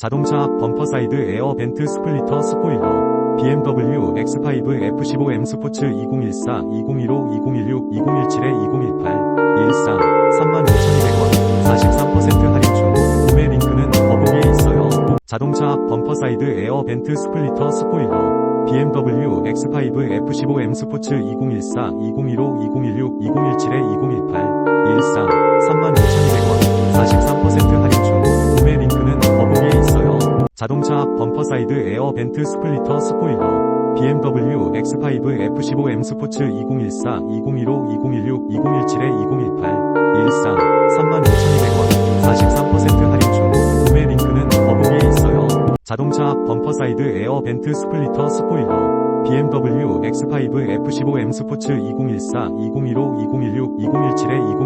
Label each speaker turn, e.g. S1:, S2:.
S1: 자동차 앞 범퍼 사이드 에어 벤트 스플리터 스포일러 BMW X5 F15M 스포츠 2014, 2015, 2016, 2017에 2018, 13, 35,200원, 43% 할인 중, 구매 링크는 더보기에 있어요. 자동차 앞 범퍼 사이드 에어 벤트 스플리터 스포일러 BMW X5 F15M 스포츠 2014, 2015, 2016, 2017에 2018, 13, 자동차 앞 범퍼 사이드 에어 벤트 스플리터 스포일러 BMW X5 F15M 스포츠 2014, 2015, 2016, 2017에 2018, 13, 35,200원, 43% 할인 중, 구매 링크는 더보기에 있어요. 자동차 앞 범퍼 사이드 에어 벤트 스플리터 스포일러 BMW X5 F15M 스포츠 2014, 2015, 2016, 2017에 2018,